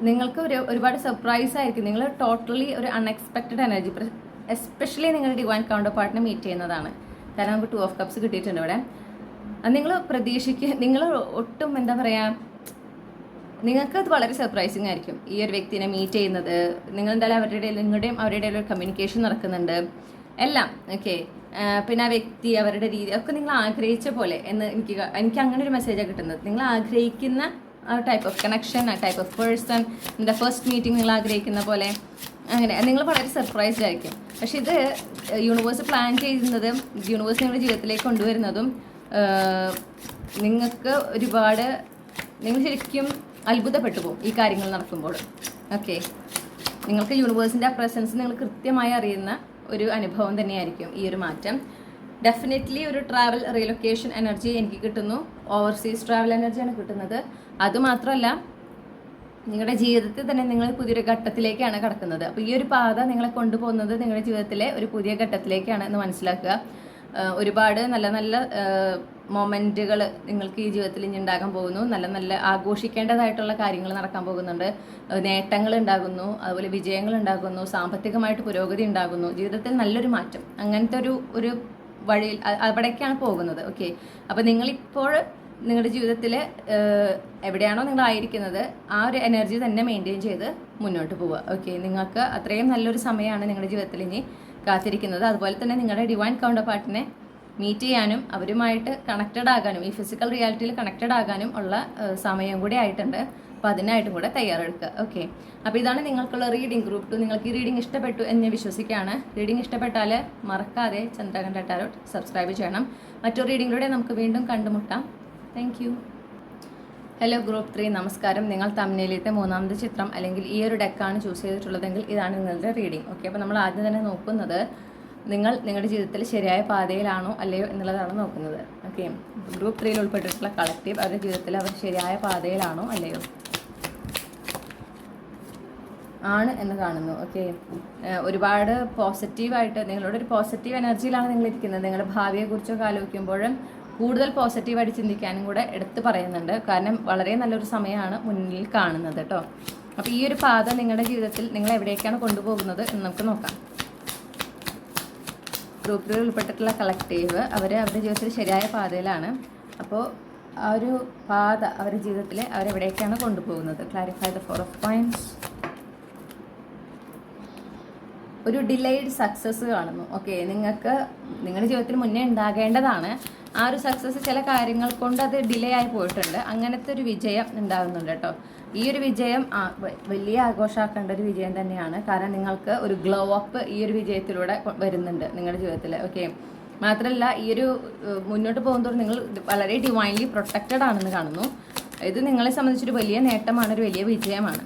നിങ്ങൾക്ക് ഒരു ഒരുപാട് സർപ്രൈസ് ആയിരിക്കും. നിങ്ങൾ ടോട്ടലി ഒരു അൺഎക്സ്പെക്റ്റഡ് എനർജി എസ്പെഷ്യലി നിങ്ങളുടെ ഡിവൈൻ കൗണ്ടർ പാർട്ടിനെ മീറ്റ് ചെയ്യുന്നതാണ്. കാരണം നമുക്ക് ടു ഓഫ് കപ്സ് കിട്ടിയിട്ടുണ്ട് ഇവിടെ. നിങ്ങൾ പ്രതീക്ഷിക്കുക നിങ്ങൾ ഒട്ടും എന്താ പറയുക നിങ്ങൾക്ക് അത് വളരെ സർപ്രൈസിങ് ആയിരിക്കും. ഈ ഒരു വ്യക്തിനെ മീറ്റ് ചെയ്യുന്നത്. നിങ്ങൾ എന്തായാലും അവരുടെ നിങ്ങളുടെയും അവരുടെ ഒരു കമ്മ്യൂണിക്കേഷൻ നടക്കുന്നുണ്ട്. എല്ലാം ഓക്കെ പിന്നെ ആ വ്യക്തി അവരുടെ രീതി ഒക്കെ നിങ്ങൾ ആഗ്രഹിച്ച പോലെ എന്ന് എനിക്ക് എനിക്ക് അങ്ങനെ ഒരു മെസ്സേജാണ് കിട്ടുന്നത്. നിങ്ങൾ ആഗ്രഹിക്കുന്ന ആ ടൈപ്പ് ഓഫ് കണക്ഷൻ ആ ടൈപ്പ് ഓഫ് പേഴ്സൺ എന്താ ഫസ്റ്റ് മീറ്റിംഗ് നിങ്ങൾ ആഗ്രഹിക്കുന്ന പോലെ. അങ്ങനെ നിങ്ങൾ വളരെ സർപ്രൈസ്ഡ് ആയിരിക്കും. പക്ഷേ ഇത് യൂണിവേഴ്സ് പ്ലാൻ ചെയ്യുന്നതും യൂണിവേഴ്സ് നിങ്ങളുടെ ജീവിതത്തിലേക്ക് കൊണ്ടുവരുന്നതും നിങ്ങൾക്ക് ഒരുപാട് നിങ്ങൾ ശരിക്കും അത്ഭുതപ്പെട്ടു പോകും ഈ കാര്യങ്ങൾ നടക്കുമ്പോൾ. ഓക്കെ നിങ്ങൾക്ക് യൂണിവേഴ്സിന്റെ ആ പ്രസൻസ് നിങ്ങൾ കൃത്യമായി അറിയുന്ന ഒരു അനുഭവം തന്നെയായിരിക്കും ഈ ഒരു മാറ്റം. ഡെഫിനറ്റ്ലി ഒരു ട്രാവൽ റീലൊക്കേഷൻ എനർജി എനിക്ക് കിട്ടുന്നു. ഓവർസീസ് ട്രാവൽ എനർജിയാണ് കിട്ടുന്നത്. അതുമാത്രമല്ല നിങ്ങളുടെ ജീവിതത്തിൽ തന്നെ നിങ്ങൾ പുതിയൊരു ഘട്ടത്തിലേക്കാണ് കടക്കുന്നത്. അപ്പോൾ ഈ ഒരു പാത നിങ്ങളെ കൊണ്ടുപോകുന്നത് നിങ്ങളുടെ ജീവിതത്തിലെ ഒരു പുതിയ ഘട്ടത്തിലേക്കാണ് എന്ന് മനസ്സിലാക്കുക. ഒരുപാട് നല്ല നല്ല മൊമെന്റുകൾ നിങ്ങൾക്ക് ഈ ജീവിതത്തിൽ ഇനി ഉണ്ടാകാൻ പോകുന്നു. നല്ല നല്ല ആഘോഷിക്കേണ്ടതായിട്ടുള്ള കാര്യങ്ങൾ നടക്കാൻ പോകുന്നുണ്ട്. നേട്ടങ്ങൾ ഉണ്ടാകുന്നു. അതുപോലെ വിജയങ്ങൾ ഉണ്ടാകുന്നു. സാമ്പത്തികമായിട്ട് പുരോഗതി ഉണ്ടാകുന്നു. ജീവിതത്തിൽ നല്ലൊരു മാറ്റം. അങ്ങനത്തെ ഒരു ഒരു വഴിയിൽ അവിടേക്കാണ് പോകുന്നത്. ഓക്കെ അപ്പോൾ നിങ്ങളിപ്പോൾ നിങ്ങളുടെ ജീവിതത്തിൽ എവിടെയാണോ നിങ്ങൾ ആയിരിക്കുന്നത് ആ ഒരു എനർജി തന്നെ മെയിന്റെയിൻ ചെയ്ത് മുന്നോട്ട് പോവുക. ഓക്കെ നിങ്ങൾക്ക് അത്രയും നല്ലൊരു സമയമാണ് നിങ്ങളുടെ ജീവിതത്തിൽ ഇനി കാത്തിരിക്കുന്നത്. അതുപോലെ തന്നെ നിങ്ങളുടെ ഡിവൈൻ കൗണ്ടർ പാർട്ടിനെ മീറ്റ് ചെയ്യാനും അവരുമായിട്ട് കണക്റ്റഡ് ആകാനും ഈ ഫിസിക്കൽ റിയാലിറ്റിയിൽ കണക്റ്റഡ് ആകാനും ഉള്ള സമയം കൂടി ആയിട്ടുണ്ട്. അപ്പോൾ അതിനായിട്ടും കൂടെ തയ്യാറെടുക്കുക. ഓക്കെ അപ്പോൾ ഇതാണ് നിങ്ങൾക്കുള്ള റീഡിംഗ് ഗ്രൂപ്പ് ടു നിങ്ങൾക്ക് ഈ റീഡിംഗ് ഇഷ്ടപ്പെട്ടു എന്ന് വിശ്വസിക്കുകയാണ്. റീഡിംഗ് ഇഷ്ടപ്പെട്ടാൽ മറക്കാതെ ചന്ദ്രകണ്ഠ ടാരോട്ട് സബ്സ്ക്രൈബ് ചെയ്യണം. മറ്റൊരു റീഡിങ്ങിലൂടെ നമുക്ക് വീണ്ടും കണ്ടുമുട്ടാം. താങ്ക് ഹലോ ഗ്രൂപ്പ് ത്രീ നമസ്കാരം. നിങ്ങൾ തമിഴിലത്തെ മൂന്നാമത്തെ ചിത്രം അല്ലെങ്കിൽ ഈ ഒരു ഡെക്കാണ് ചൂസ് ചെയ്തിട്ടുള്ളതെങ്കിൽ ഇതാണ് നിങ്ങളുടെ റീഡിംഗ് ഓക്കെ അപ്പോൾ നമ്മൾ ആദ്യം തന്നെ നോക്കുന്നത് നിങ്ങൾ നിങ്ങളുടെ ജീവിതത്തിൽ ശരിയായ പാതയിലാണോ അല്ലയോ എന്നുള്ളതാണ് നോക്കുന്നത്. ഓക്കെ ഗ്രൂപ്പ് ത്രീയിൽ ഉൾപ്പെട്ടിട്ടുള്ള കളക്റ്റീവ് അവരുടെ ജീവിതത്തിൽ അവർ ശരിയായ പാതയിലാണോ അല്ലയോ? ആണ് എന്ന് കാണുന്നു. ഓക്കെ ഒരുപാട് പോസിറ്റീവായിട്ട് നിങ്ങളോട് ഒരു പോസിറ്റീവ് എനർജിയിലാണ് നിങ്ങൾ ഇരിക്കുന്നത്. നിങ്ങളുടെ ഭാവിയെക്കുറിച്ചൊക്കെ ആലോചിക്കുമ്പോഴും കൂടുതൽ പോസിറ്റീവായിട്ട് ചിന്തിക്കാനും കൂടെ എടുത്തു പറയുന്നുണ്ട്. കാരണം വളരെ നല്ലൊരു സമയമാണ് മുന്നിൽ കാണുന്നത് കേട്ടോ അപ്പോൾ ഈ ഒരു പാത നിങ്ങളുടെ ജീവിതത്തിൽ നിങ്ങൾ എവിടേക്കാണ് കൊണ്ടുപോകുന്നത് എന്ന് നമുക്ക് നോക്കാം. ഗ്രൂപ്പിൽ ഉൾപ്പെട്ടിട്ടുള്ള കളക്റ്റീവ് അവർ അവരുടെ ജീവിതത്തിൽ ശരിയായ പാതയിലാണ്. അപ്പോൾ ആ ഒരു പാത അവരുടെ ജീവിതത്തിൽ അവരെവിടേക്കാണ് കൊണ്ടുപോകുന്നത്? Clarify the four of points ഒരു ഡിലേഡ് സക്സസ് കാണുന്നു. ഓക്കെ നിങ്ങൾക്ക് നിങ്ങളുടെ ജീവിതത്തിൽ മുന്നേ ഉണ്ടാകേണ്ടതാണ്. ആ ഒരു സക്സസ് ചില കാര്യങ്ങൾ കൊണ്ട് അത് ഡിലേ ആയി പോയിട്ടുണ്ട്. അങ്ങനത്തെ ഒരു വിജയം ഉണ്ടാകുന്നുണ്ട് കേട്ടോ. ഈ ഒരു വിജയം വലിയ ആഘോഷമാക്കേണ്ട ഒരു വിജയം തന്നെയാണ്. കാരണം നിങ്ങൾക്ക് ഒരു ഗ്ലോ അപ്പ് ഈ ഒരു വിജയത്തിലൂടെ വരുന്നുണ്ട് നിങ്ങളുടെ ജീവിതത്തിൽ ഓക്കെ മാത്രമല്ല ഈ ഒരു മുന്നോട്ട് പോകുമ്പോൾ നിങ്ങൾ വളരെ ഡിവൈൻലി പ്രൊട്ടക്റ്റഡ് ആണെന്ന് കാണുന്നു. ഇത് നിങ്ങളെ സംബന്ധിച്ചൊരു വലിയ നേട്ടമാണ് ഒരു വലിയ വിജയമാണ്.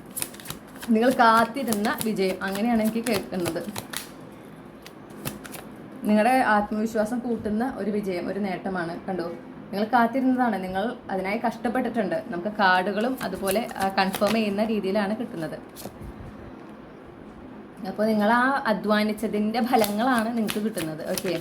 നിങ്ങൾ കാത്തിരുന്ന വിജയം. അങ്ങനെയാണ് എനിക്ക് കേൾക്കുന്നത്. നിങ്ങളുടെ ആത്മവിശ്വാസം കൂട്ടുന്ന ഒരു വിജയം ഒരു നേട്ടമാണ്. കണ്ടു? നിങ്ങൾ കാത്തിരുന്നതാണ്. നിങ്ങൾ അതിനായി കഷ്ടപ്പെട്ടിട്ടുണ്ട്. നമുക്ക് കാർഡുകളും അതുപോലെ കൺഫേം ചെയ്യുന്ന രീതിയിലാണ് കിട്ടുന്നത്. അപ്പോൾ നിങ്ങൾ ആ അധ്വാനിച്ചതിന്റെ ഫലങ്ങളാണ് നിങ്ങൾക്ക് കിട്ടുന്നത്. ഓക്കെ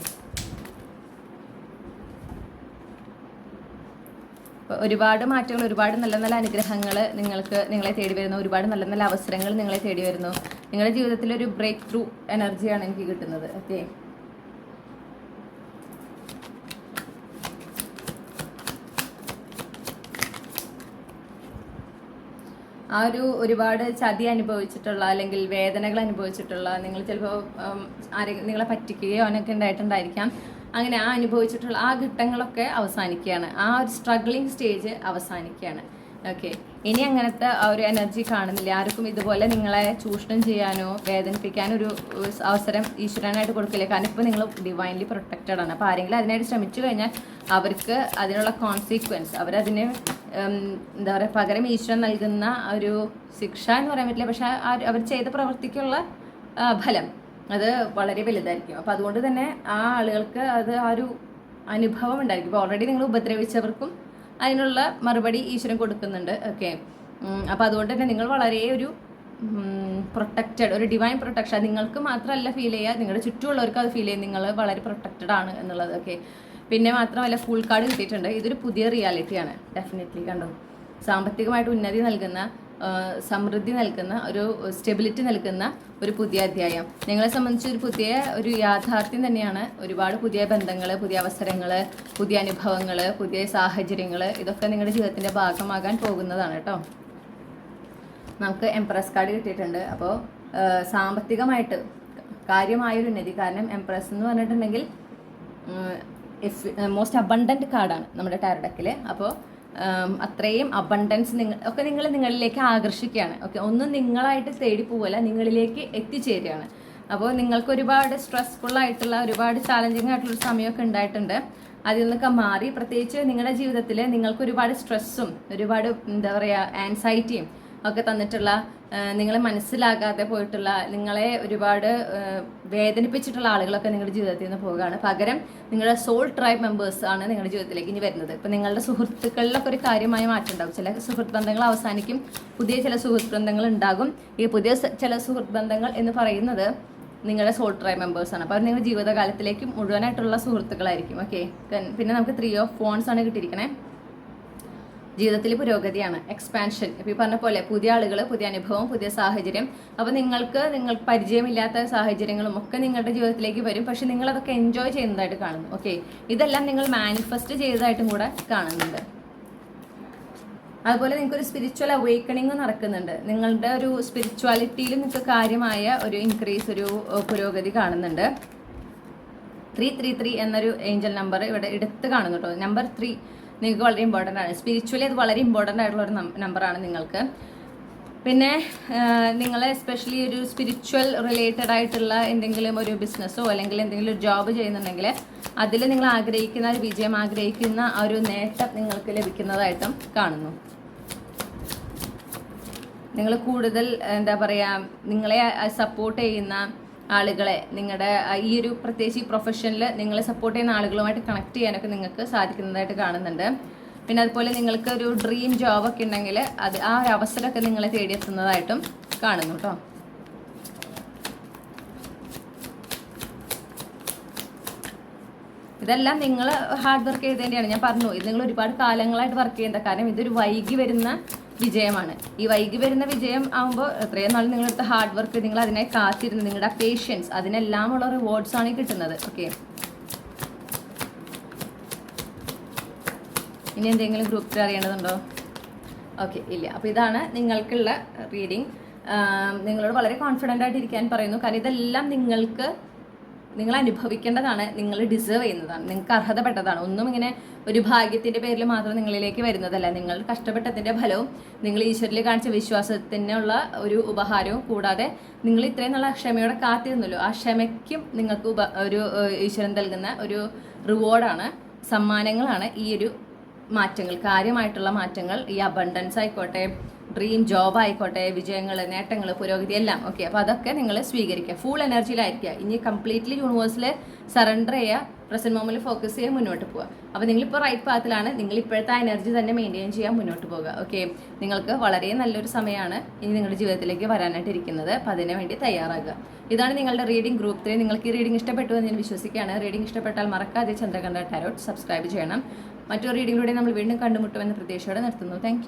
ഒരുപാട് മാറ്റങ്ങൾ ഒരുപാട് നല്ല നല്ല അനുഗ്രഹങ്ങൾ നിങ്ങൾക്ക് നിങ്ങളെ തേടി വരുന്നു. ഒരുപാട് നല്ല നല്ല അവസരങ്ങൾ നിങ്ങളെ തേടി വരുന്നു. നിങ്ങളുടെ ജീവിതത്തിൽ ഒരു ബ്രേക്ക് ത്രൂ എനർജിയാണ് എനിക്ക് കിട്ടുന്നത്. ഓക്കെ ആ ഒരു ഒരുപാട് ചതി അനുഭവിച്ചിട്ടുള്ള അല്ലെങ്കിൽ വേദനകൾ അനുഭവിച്ചിട്ടുള്ള നിങ്ങൾ ചിലപ്പോൾ ആരെങ്കിലും നിങ്ങളെ പറ്റിക്കുകയോ അങ്ങനെയൊക്കെ ഉണ്ടായിട്ടുണ്ടായിരിക്കാം. അങ്ങനെ ആ അനുഭവിച്ചിട്ടുള്ള ആ ഘട്ടങ്ങളൊക്കെ അവസാനിക്കുകയാണ്. ആ ഒരു സ്ട്രഗ്ലിംഗ് സ്റ്റേജ് അവസാനിക്കുകയാണ്. ഓക്കെ ഇനി അങ്ങനത്തെ ആ ഒരു എനർജി കാണുന്നില്ല. ആർക്കും ഇതുപോലെ നിങ്ങളെ ചൂഷണം ചെയ്യാനോ വേദനിപ്പിക്കാനോ ഒരു അവസരം ഈശ്വരനായിട്ട് കൊടുക്കില്ല. കാരണം ഇപ്പോൾ നിങ്ങൾ ഡിവൈൻലി പ്രൊട്ടക്റ്റഡ് ആണ്. അപ്പോൾ ആരെങ്കിലും അതിനായിട്ട് ശ്രമിച്ചു കഴിഞ്ഞാൽ അവർക്ക് അതിനുള്ള കോൺസിക്വൻസ് അവരതിന് എന്താ പറയുക പകരം ഈശ്വരൻ നൽകുന്ന ഒരു ശിക്ഷ എന്ന് പറയാൻ പറ്റില്ല. പക്ഷെ അവർ ചെയ്ത പ്രവൃത്തിക്കുള്ള ഫലം അത് വളരെ വലുതായിരിക്കും. അപ്പോൾ അതുകൊണ്ട് തന്നെ ആ ആളുകൾക്ക് അത് ആ ഒരു അനുഭവം ഉണ്ടായിരിക്കും. ഇപ്പോൾ ഓൾറെഡി നിങ്ങൾ ഉപദ്രവിച്ചവർക്കും അതിനുള്ള മറുപടി ഈശ്വരൻ കൊടുക്കുന്നുണ്ട് ഓക്കെ അപ്പോൾ അതുകൊണ്ട് തന്നെ നിങ്ങൾ വളരെ ഒരു പ്രൊട്ടക്റ്റഡ് ഒരു ഡിവൈൻ പ്രൊട്ടക്ഷൻ നിങ്ങൾക്ക് മാത്രമല്ല ഫീൽ ചെയ്യുക നിങ്ങളുടെ ചുറ്റുമുള്ളവർക്ക് അത് ഫീൽ ചെയ്യും. നിങ്ങൾ വളരെ പ്രൊട്ടക്റ്റഡ് ആണ് എന്നുള്ളത് ഓക്കെ പിന്നെ മാത്രമല്ല ഫുൾ കാർഡ് കിട്ടിയിട്ടുണ്ട്. ഇതൊരു പുതിയ റിയാലിറ്റിയാണ് ഡെഫിനറ്റ്ലി കണ്ടോ? സാമ്പത്തികമായിട്ട് ഉന്നതി നൽകുന്ന സമൃദ്ധി നൽകുന്ന ഒരു സ്റ്റെബിലിറ്റി നൽകുന്ന ഒരു പുതിയ അധ്യായം. നിങ്ങളെ സംബന്ധിച്ച് ഒരു പുതിയ ഒരു യാഥാർത്ഥ്യം തന്നെയാണ്. ഒരുപാട് പുതിയ ബന്ധങ്ങൾ പുതിയ അവസരങ്ങൾ പുതിയ അനുഭവങ്ങൾ പുതിയ സാഹചര്യങ്ങൾ ഇതൊക്കെ നിങ്ങളുടെ ജീവിതത്തിന്റെ ഭാഗമാകാൻ പോകുന്നതാണ് കേട്ടോ. നമുക്ക് എംപ്രസ് കാർഡ് കിട്ടിയിട്ടുണ്ട്. അപ്പോൾ സാമ്പത്തികമായിട്ട് കാര്യമായൊരു ഉന്നതി. കാരണം എംപ്രസ് എന്ന് പറഞ്ഞിട്ടുണ്ടെങ്കിൽ മോസ്റ്റ് അബണ്ടന്റ് കാർഡാണ് നമ്മുടെ ടാരഡക്കിൽ അപ്പോൾ അത്രയും അബണ്ടൻസ് നിങ്ങൾ ഒക്കെ നിങ്ങൾ നിങ്ങളിലേക്ക് ആകർഷിക്കുകയാണ്. ഓക്കെ ഒന്നും നിങ്ങളായിട്ട് തേടി പോവല്ല നിങ്ങളിലേക്ക് എത്തിച്ചേരുകയാണ്. അപ്പോൾ നിങ്ങൾക്ക് ഒരുപാട് സ്ട്രെസ്ഫുൾ ആയിട്ടുള്ള ഒരുപാട് ചാലഞ്ചിങ് ആയിട്ടുള്ള സമയമൊക്കെ ഉണ്ടായിട്ടുണ്ട്. അതിൽ നിന്നൊക്കെ മാറി പ്രത്യേകിച്ച് നിങ്ങളുടെ ജീവിതത്തിൽ നിങ്ങൾക്ക് ഒരുപാട് സ്ട്രെസ്സും ഒരുപാട് എന്താ പറയുക ആൻസൈറ്റിയും ഒക്കെ തന്നിട്ടുള്ള നിങ്ങളെ മനസ്സിലാകാതെ പോയിട്ടുള്ള നിങ്ങളെ ഒരുപാട് വേദനിപ്പിച്ചിട്ടുള്ള ആളുകളൊക്കെ നിങ്ങളുടെ ജീവിതത്തിൽ നിന്ന് പോവുകയാണ്. പകരം നിങ്ങളുടെ സോൾ ട്രൈബ് മെമ്പേഴ്സ് ആണ് നിങ്ങളുടെ ജീവിതത്തിലേക്ക് ഇനി വരുന്നത്. ഇപ്പം നിങ്ങളുടെ സുഹൃത്തുക്കളിലൊക്കെ ഒരു കാര്യമായ മാറ്റം ഉണ്ടാകും ചില സുഹൃത്ത് ബന്ധങ്ങൾ അവസാനിക്കും പുതിയ ചില സുഹൃത്ത് ബന്ധങ്ങൾ ഉണ്ടാകും. ഈ പുതിയ ചില സുഹൃത്ത് ബന്ധങ്ങൾ എന്ന് പറയുന്നത് നിങ്ങളുടെ സോൾ ട്രൈ മെമ്പേഴ്സാണ് അപ്പോൾ അവർ നിങ്ങളുടെ ജീവിതകാലത്തിലേക്ക് മുഴുവനായിട്ടുള്ള സുഹൃത്തുക്കളായിരിക്കും. ഓക്കെ? പിന്നെ നമുക്ക് ത്രീ ഓഫ് ഫോൺസ് ആണ് കിട്ടിയിരിക്കണേ. ജീവിതത്തിൽ പുരോഗതിയാണ് എക്സ്പാൻഷൻ ഇപ്പോൾ ഈ പറഞ്ഞ പോലെ പുതിയ ആളുകൾ പുതിയ അനുഭവം പുതിയ സാഹചര്യം. അപ്പോൾ നിങ്ങൾക്ക് നിങ്ങൾ പരിചയമില്ലാത്ത സാഹചര്യങ്ങളും ഒക്കെ നിങ്ങളുടെ ജീവിതത്തിലേക്ക് വരും. പക്ഷെ നിങ്ങൾ അതൊക്കെ എൻജോയ് ചെയ്യുന്നതായിട്ട് കാണുന്നു. ഓക്കെ ഇതെല്ലാം നിങ്ങൾ മാനിഫെസ്റ്റ് ചെയ്തതായിട്ടും കൂടെ കാണുന്നുണ്ട്. അതുപോലെ നിങ്ങൾക്ക് ഒരു സ്പിരിച്വൽ അവേക്കണിങ് നടക്കുന്നുണ്ട്. നിങ്ങളുടെ ഒരു സ്പിരിച്വാലിറ്റിയിൽ നിങ്ങൾക്ക് കാര്യമായ ഒരു ഇൻക്രീസ് ഒരു പുരോഗതി കാണുന്നുണ്ട്. ത്രീ ത്രീ ത്രീ എന്നൊരു ഏഞ്ചൽ നമ്പർ ഇവിടെ എടുത്ത് കാണുന്നു കേട്ടോ നമ്പർ ത്രീ നിങ്ങൾക്ക് വളരെ ഇമ്പോർട്ടന്റ് ആണ്. സ്പിരിച്വലി അത് വളരെ ഇമ്പോർട്ടന്റ് ആയിട്ടുള്ള ഒരു നമ്പറാണ് നിങ്ങൾക്ക്. പിന്നെ നിങ്ങൾ എസ്പെഷ്യലി ഒരു സ്പിരിച്വൽ റിലേറ്റഡ് ആയിട്ടുള്ള എന്തെങ്കിലും ഒരു ബിസിനസ്സോ അല്ലെങ്കിൽ എന്തെങ്കിലും ഒരു ജോബ് ചെയ്യുന്നുണ്ടെങ്കിൽ അതിൽ നിങ്ങൾ ആഗ്രഹിക്കുന്ന ഒരു വിജയം ആഗ്രഹിക്കുന്ന ആ ഒരു നേട്ടം നിങ്ങൾക്ക് ലഭിക്കുന്നതായിട്ടും കാണുന്നു. നിങ്ങൾ കൂടുതൽ എന്താ പറയുക നിങ്ങളെ സപ്പോർട്ട് ചെയ്യുന്ന ആളുകളെ നിങ്ങളുടെ ഈ ഒരു പ്രത്യേകിച്ച് ഈ പ്രൊഫഷനിൽ നിങ്ങളെ സപ്പോർട്ട് ചെയ്യുന്ന ആളുകളുമായിട്ട് കണക്ട് ചെയ്യാനൊക്കെ നിങ്ങൾക്ക് സാധിക്കുന്നതായിട്ട് കാണുന്നുണ്ട്. പിന്നെ അതുപോലെ നിങ്ങൾക്ക് ഒരു ഡ്രീം ഒക്കെ ഉണ്ടെങ്കിൽ അത് ആ ഒരു അവസരമൊക്കെ നിങ്ങളെ തേടിയെത്തുന്നതായിട്ടും കാണുന്നു കേട്ടോ ഇതെല്ലാം നിങ്ങൾ ഹാർഡ് വർക്ക് ചെയ്തതിന്റെയാണ് ഞാൻ പറഞ്ഞു ഇത് നിങ്ങൾ ഒരുപാട് കാലങ്ങളായിട്ട് വർക്ക് ചെയ്യേണ്ട. കാരണം ഇതൊരു വൈകി വരുന്ന വിജയമാണ്. ഈ വൈകി വരുന്ന വിജയം ആകുമ്പോൾ എത്രയും നാൾ നിങ്ങളെടുത്ത ഹാർഡ് വർക്ക് നിങ്ങൾ അതിനെ കാത്തിരുന്ന് നിങ്ങളുടെ പേഷ്യൻസ് അതിനെല്ലാം ഉള്ള റിവാർഡ്സ് ആണ് കിട്ടുന്നത്. ഓക്കെ ഇനി എന്തെങ്കിലും ഗ്രൂപ്പിൽ അറിയേണ്ടതുണ്ടോ? ഓക്കെ ഇല്ല. അപ്പോൾ ഇതാണ് നിങ്ങൾക്കുള്ള റീഡിങ് നിങ്ങളോട് വളരെ കോൺഫിഡന്റ് ആയിട്ട് ഇരിക്കാൻ പറയുന്നു. കാരണം ഇതെല്ലാം നിങ്ങൾക്ക് നിങ്ങൾ അനുഭവിക്കേണ്ടതാണ് നിങ്ങൾ ഡിസേർവ് ചെയ്യുന്നതാണ് നിങ്ങൾക്ക് അർഹതപ്പെട്ടതാണ്. ഒന്നും ഇങ്ങനെ ഒരു ഭാഗ്യത്തിന്റെ പേരിൽ മാത്രം നിങ്ങളിലേക്ക് വരുന്നതല്ല. നിങ്ങൾ കഷ്ടപ്പെട്ടതിന്റെ ഫലവും നിങ്ങൾ ഈശ്വരിൽ കാണിച്ച വിശ്വാസത്തിനുള്ള ഒരു ഉപഹാരവും കൂടാതെ നിങ്ങൾ ഇത്രയും നല്ല ക്ഷമയോടെ കാത്തിരുന്നല്ലോ. ആ ക്ഷമയ്ക്കും നിങ്ങൾക്ക് ഉപ ഒരു ഈശ്വരൻ നൽകുന്ന ഒരു റിവാർഡാണ് സമ്മാനങ്ങളാണ് ഈ ഒരു മാറ്റങ്ങൾ കാര്യമായിട്ടുള്ള മാറ്റങ്ങൾ ഈ അബണ്ടൻസ് ആയിക്കോട്ടെ ഡ്രീം ജോബ് ആയിക്കോട്ടെ വിജയങ്ങൾ നേട്ടങ്ങൾ പുരോഗതി എല്ലാം. ഓക്കെ അപ്പോൾ അതൊക്കെ നിങ്ങൾ സ്വീകരിക്കുക. ഫുൾ എനർജിയിലായിരിക്കുക ഇനി കംപ്ലീറ്റ്ലി യൂണിവേഴ്സിൽ സറണ്ടർ ചെയ്യുക പ്രസന്റ് മോമെന്റിൽ ഫോക്കസ് ചെയ്യുക മുന്നോട്ട് പോവുക. അപ്പോൾ നിങ്ങളിപ്പോൾ റൈറ്റ് പാത്തിലാണ് നിങ്ങൾ ഇപ്പോഴത്തെ എനർജി തന്നെ മെയിന്റെയിൻ ചെയ്യാൻ മുന്നോട്ട് പോകുക ഓക്കെ നിങ്ങൾക്ക് വളരെ നല്ലൊരു സമയമാണ് ഇനി നിങ്ങളുടെ ജീവിതത്തിലേക്ക് വരാനായിട്ട് ഇരിക്കുന്നത്. അപ്പോൾ അതിനു വേണ്ടി തയ്യാറാകുക. ഇതാണ് നിങ്ങളുടെ റീഡിംഗ് ഗ്രൂപ്പ് ത്രീ നിങ്ങൾക്ക് ഈ റീഡിംഗ് ഇഷ്ടപ്പെട്ടു എന്ന് ഞാൻ വിശ്വസിക്കുകയാണ്. റീഡിംഗ് ഇഷ്ടപ്പെട്ടാൽ മറക്കാതെ ചന്ദ്രകണ്ഠ ടാരോട്ട് സബ്സ്ക്രൈബ് ചെയ്യണം. മറ്റൊരു റീഡിംഗിലൂടെ നമ്മൾ വീണ്ടും കണ്ടുമുട്ടുമെന്ന പ്രതീക്ഷയോടെ നിർത്തുന്നു. താങ്ക്